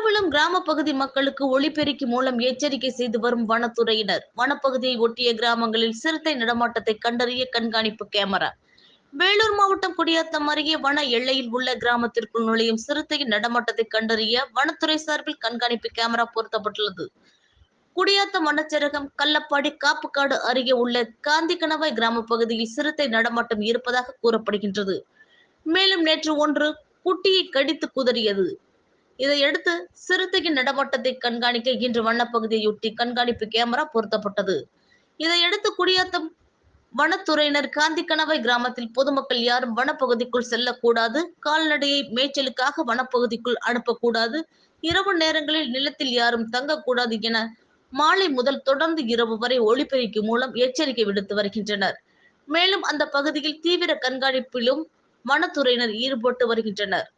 இரவிலும் கிராம பகுதி மக்களுக்கு ஒளிபெருக்கி மூலம் எச்சரிக்கை செய்து வரும் வனத்துறையினர். வனப்பகுதியை ஒட்டிய கிராமங்களில் சிறுத்தை நடமாட்டத்தை கண்டறிய கண்காணிப்பு கேமரா. வேலூர் மாவட்டம் குடியாத்தம் அருகே வன எல்லையில் உள்ள கிராமத்திற்குள் நுழையும் சிறுத்தையின் நடமாட்டத்தை கண்டறிய வனத்துறை சார்பில் கண்காணிப்பு கேமரா பொருத்தப்பட்டுள்ளது. குடியாத்தம் வனச்சரகம் கள்ளப்பாடி காப்புக்காடு அருகே உள்ள காந்தி கணவாய் கிராம பகுதியில் சிறுத்தை நடமாட்டம் இருப்பதாக கூறப்படுகின்றது. மேலும் நேற்று ஒன்று குட்டியை கடித்து குதறியது. இதையடுத்து சிறுத்தையின் நடமாட்டத்தை கண்காணிக்க இன்று வனப்பகுதியொட்டி கண்காணிப்பு கேமரா பொருத்தப்பட்டது. இதையடுத்து குடியாத்தம் வனத்துறையினர் காந்தி கணவாய் கிராமத்தில் பொதுமக்கள் யாரும் வனப்பகுதிக்குள் செல்லக்கூடாது கால்நடையை மேய்ச்சலுக்காக வனப்பகுதிக்குள் அனுப்பக்கூடாது இரவு நேரங்களில் நிலத்தில் யாரும் தங்கக்கூடாது என மாலை முதல் தொடர்ந்து இரவு வரை ஒளிபெருக்கி மூலம் எச்சரிக்கை விடுத்து வருகின்றனர். மேலும் அந்த பகுதியில் தீவிர கண்காணிப்பிலும் வனத்துறையினர் ஈடுபட்டு வருகின்றனர்.